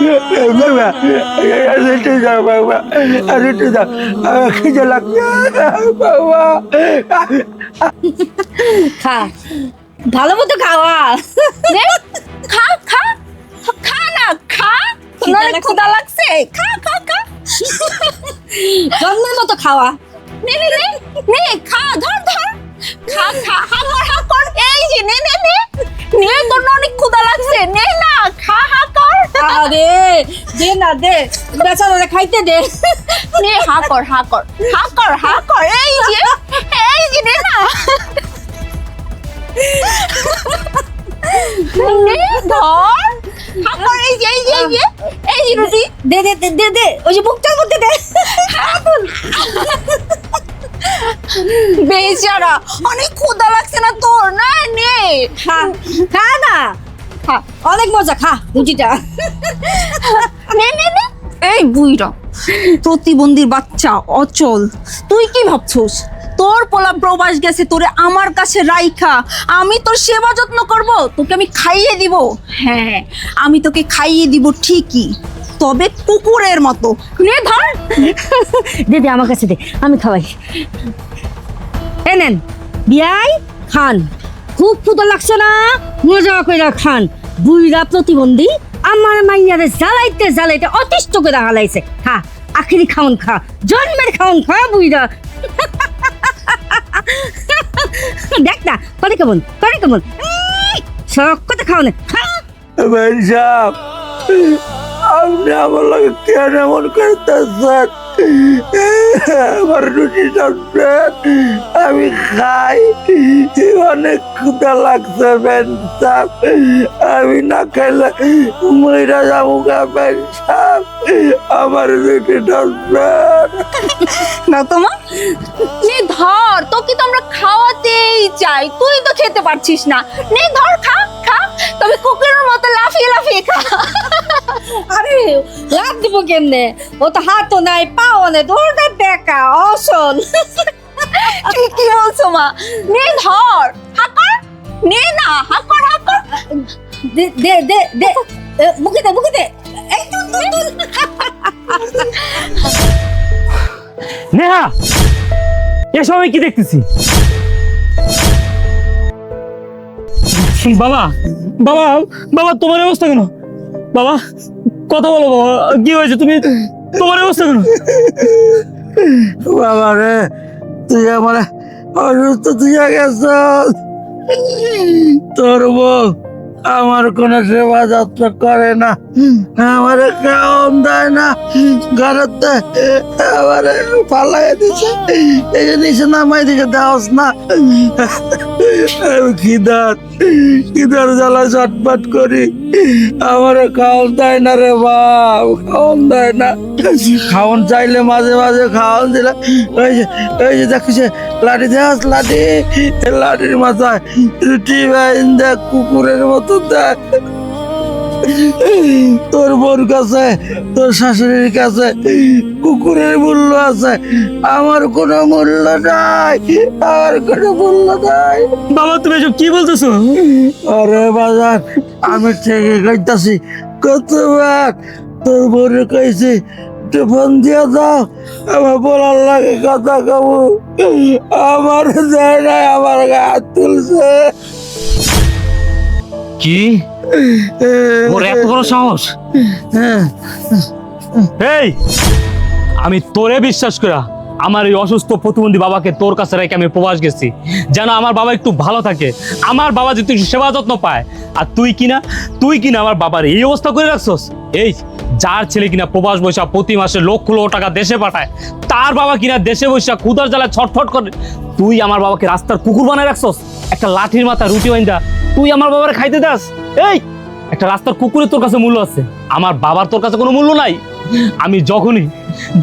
বাবা আর একটু দাও বাবা আর একটু দাও আমার খিদে লাগছে বাবা খা ভালো মতো খাওয়া খা খা। খা না খা। অনেক লাগছে? ক্ষুধা লাগছে? খা খা খা। জন্মের মতো খাওয়া। নে নে নে। নে খা ধর ধর। খা খা হা কর হা কর। এই যে নে নে নে। নে তোর অনেক ক্ষুধা লাগছে। নে না খা হা কর। আরে দে না দে। বেচারা খাইতে দে। নে হা কর হা কর। হা কর হা কর। এই যে এই যে নে না। নে ধর। হা কর এই যে এই যে এই যে এই যে রুটি। দে দে দে, দে ওই যে বুকটার মধ্যে দে। বেচারা অনেক ক্ষুধা লাগছে না তোর? না নে। খা খা না। খা অনেক মজা খা রুটিটা। নে নে নে। এই বুইরা প্রতিবন্ধীর বাচ্চা অচল। তুই কি ভাবছস? তোর পোলা প্রবাস গেছে তোরে আমার কাছে রাইখা। আমি তোর সেবা যত্ন করব তোকে আমি খাইয়ে দিব। হ্যাঁ আমি তোকে খাইয়ে দিব ঠিকই। তবে কুকুরের মতো। নে ধর। দে দে আমার কাছে দে আমি খাওয়াই। এ নেন বিয়াই খান। খুব ক্ষুদা লাগছে না মজা করে খান। বুইরা প্রতিবন্ধী আমার মাইয়ারে জ্বালাইতে জ্বালাইতে অতিষ্ঠ করে হালাইছে। খা আখিরি খাউন খা জন্মের খাউন খা বুইরা দেখ না করে কেমন করে কেমন। সব কথা খাও না খা আপনি আমার লাগে কেন এমন করতেছেন? আমার রুটি টানছেন আমি খাই অনেক ক্ষুদা লাগছে সাহেব আমি না খাইলে মহিলা যাব গা বেন আমার রুটি টানছেন না তোমা? ধর তো আমরা খাওয়াতেই চাই, তুই তো খেতে পারছিস না। নে, ধর, খা খা। তবে কুকুরের মতো লাফিয়ে লাফিয়ে খা। আরে লাভ দিব কেমনে? ও তো হাতও নাই, পাও নেই, দৌড়টা বেকা অসল। বলছো মা? নে, ধর। হাকর নে না হাকর হাকর দে দে দে মুখে দে মুখে দে। এই তুল নেহা কি দেখতেছি? বাবা বাবা বাবা, তোমার অবস্থা কেন? বাবা, কথা বলো, বাবা, কি হয়েছে? তুমি, তোমার অবস্থা কেন? বাবা রে, তুই আমার অসুস্থ তুই গেছ তোর বউ আমার কোনো সেবা যাত্রা করে না। আমার খাওয়ান দেয় না ঘরেতে আমার পালাই দিছে। এই যে নিচে নামাই দিকে দেওয়াস না। খিদার খিদার জ্বালা চটপট করি। আমার খাওয়ান দেয় না রে বাপ খাওয়ান দেয় না। খাওয়ান চাইলে মাঝে মাঝে খাওয়ান দিলে। ওই যে ওই যে দেখছে লাঠি দেওয়াস লাঠি। লাঠির মাথায় দেখ কুকুরের মতো দেখ তোর বোর কাছে তোর শাশুড়ির কাছে কুকুরের মূল্য আছে। আমার কোনো মূল্য নাই আমার কোনো মূল্য নাই। বাবা তুমি এসব কি বলতেছো? আরে বাজার আমি থেকে কইতাছি। কতবার তোর বোরে কইছি একটু ফোন দিয়ে দাও আমার বলার লাগে কথা কব। আমার দেয় নাই আমার গা হাত তুলছে। কি? এত বড় সাহস? এই, আমি তোরে বিশ্বাস করা আমার এই অসুস্থ প্রতিবন্ধী বাবাকে তোর কাছে রেখে আমি প্রবাস গেছি। যেন আমার বাবা একটু ভালো থাকে। আমার বাবা যদি সেবা যত্ন পায়, আর তুই কিনা তুই কিনা আমার বাবার এই অবস্থা করে রাখছস? এই, যার ছেলে কিনা প্রবাস বৈশা প্রতি মাসে লক্ষ লক্ষ টাকা দেশে পাঠায়, তার বাবা কিনা দেশে বৈশা ক্ষুদার জ্বালায় ছটফট করে। তুই আমার বাবাকে রাস্তার কুকুর বানায় রাখছস? একটা লাঠির মাথা রুটি বাইন্দা তুই আমার বাবার খাইতে দাস? এই, একটা রাস্তার কুকুরের তোর কাছে মূল্য আছে। আমার বাবার তোর কাছে কোনো মূল্য নাই। আমি যখনই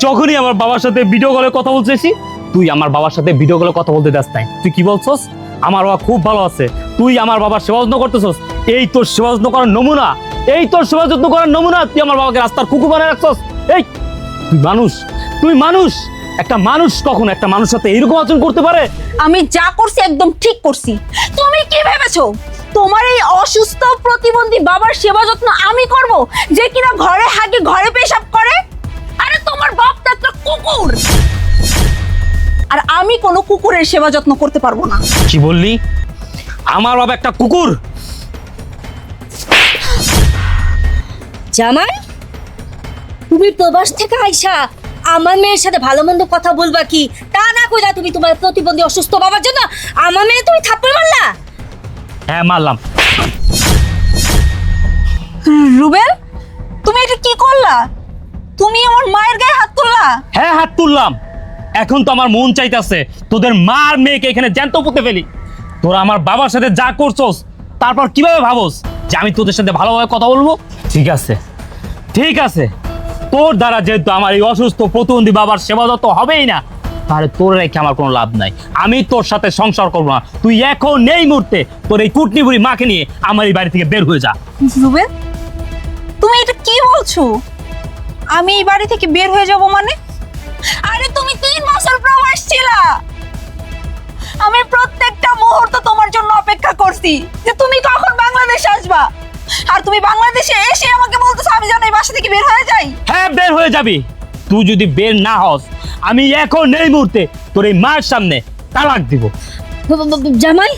যখনই আমার বাবার সাথে ভিডিও কলে কথা বলতেছি তুই আমার বাবার সাথে ভিডিও কলে কথা বলতে দাস নাই। তুই কি বলছস? আমার বাবা খুব ভালো আছে। তুই আমার বাবার সেবা যত্ন করতেছস। এই তোর সেবা যত্ন করার নমুনা, এই তোর সেবা যত্ন করার নমুনা তুই আমার বাবাকে রাস্তার কুকুর বানায় রাখছস। এই, তুই মানুষ তুই মানুষ। একটা মানুষ কখন একটা মানুষের সাথে এরকম আচরণ করতে পারে? আমি যা করছি একদম ঠিক করছি। তুমি কি ভেবেছো? তোমার এই অসুস্থ প্রতিবন্ধী বাবার সেবা যত্ন আমি করব যে কিনা ঘরে হাগে ঘরে পেশাব করে? আরে তোমার বাপ তো একটা কুকুর! আর আমি কোনো কুকুরের সেবা যত্ন করতে পারব না। কি বললি? আমার বাবা একটা কুকুর! জামাই তুমি প্রবাস থেকে আইসা আমার মেয়ের সাথে ভালো মন্দ কথা বলবা কি? তা না কইরা তুমি তোমার প্রতিবন্ধী অসুস্থ বাবার জন্য আমার মেয়ে তুমি থাপ্পড় মারলা? হ্যাঁ মারলাম। রুবেল তুমি এটা কি করলা? তুমি আমার মায়ের গায়ে হাত তুললা? হ্যাঁ হাত তুললাম। এখন তো আমার মন চাইতেছে তোদের মার মেয়েকে এখানে জ্যান্ত পুঁতে ফেলি। তোরা আমার বাবার সাথে যা করছস তারপর কীভাবে ভাবস যে আমি তোদের সাথে ভালোভাবে কথা বলব? ঠিক আছে। ঠিক আছে। তোর দ্বারা যেহেতু আমার এই অসুস্থ প্রতিবন্ধী বাবার সেবা যত হবেই না, তাহলে তোর রেখে আমার কোনো লাভ নাই। আমি তোর সাথে সংসার করব না। তুই এখন নেই মুহূর্তে তোর এই কুটনি বুড়ি মাকে নিয়ে আমার এই বাড়ি থেকে বের হয়ে যা। তুমি এটা কি বলছো? আমি এই বাড়ি থেকে বের হয়ে যাব মানে? আরে তুমি তিন বছর প্রবাস ছিলা। আমি প্রত্যেকটা মুহূর্ত তোমার জন্য অপেক্ষা করছি যে তুমি কখন বাংলাদেশে আসবা? আর তুমি বাংলাদেশে এসে আমাকে বলতেছো আমি বের হয়ে যাবি। তুই যদি বের না হস আমি এখন এই মুহূর্তে তোর এই মার সামনে তালাক দিব। জামাই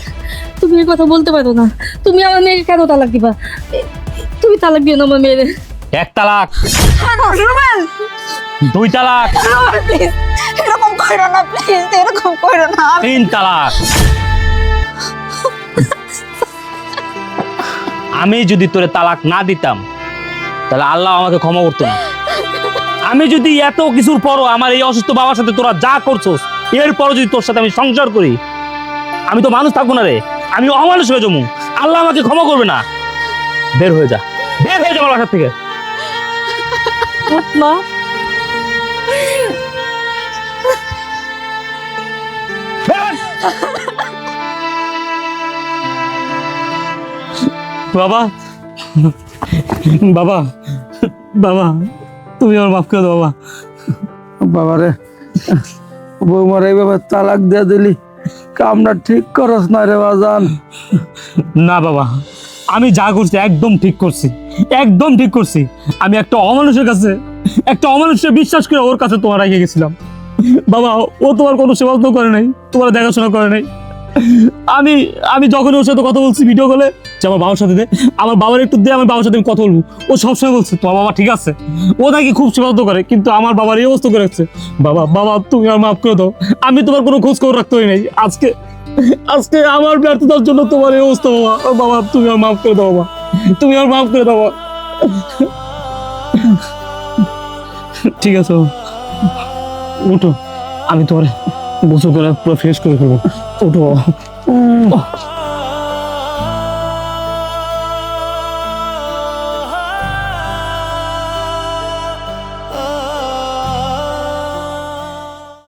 তুমি এই কথা বলতে পারো না। তুমি আমার মেয়েকে কেন তালাক দিবা? তুমি তালাক দিও না আমার মেয়েরে। এক তালাক। দুই তালাক। এরকম করো না প্লিজ এরকম করো না। আমি তিন তালাক। আমি যদি তোরে তালাক না দিতাম তাহলে আল্লাহ আমাকে ক্ষমা করতো না। আমি যদি এত কিছুর পরও আমার এই অসুস্থ বাবার সাথে তোরা যা করছোস এরপরও যদি তোর সাথে আমি সংসার করি আমি তো মানুষ থাকব না রে। আমি অমানুষ হয়ে জমু আল্লাহ আমাকে ক্ষমা করবে না। বের হয়ে যা। বের হয়ে যা আমার বাসার থেকে। মা। বাবা। বাবা। বাবা। তুমি আমার মাফ করে দাও বাবা। বাবারে বৌমার এইভাবে তালাক দিয়ে দিলি। কামটা ঠিক করস না রে বাজান। না বাবা আমি যা করছি একদম ঠিক করছি। একদম ঠিক করছি। আমি একটা অমানুষের কাছে একটা অমানুষের বিশ্বাস করে ওর কাছে তোমার রেখে গেছিলাম। বাবা ও তোমার কোনো সেবা যত্ন করে নাই তোমার দেখাশোনা করে নাই। আমি আমি যখন ওর সাথে কথা বলছি ভিডিও কলে যে আমার বাবার সাথে দে। আমার বাবার একটু দে আমার বাবার সাথে আমি কথা বলব। ও সবসময় বলছে, তোমার বাবা ঠিক আছে? ও নাকি খুব সেবা করে, কিন্তু আমার বাবার এই অবস্থা করে রাখছে। বাবা বাবা, তুমি আমার মাফ করে দাও। আমি তোমার কোনো খোঁজ খবর রাখতে নাই। আজকে আজকে আমার ব্যর্থতার জন্য তোমার এই অবস্থা, বাবা। বাবা, তুমি আমার মাফ করে দাও, বাবা। তুমি আমার মাফ করে দাও ঠিক আছে। উঠো। আমি তোমার গোসল করে পুরো ফ্রেশ করে ফেলব। উঠো।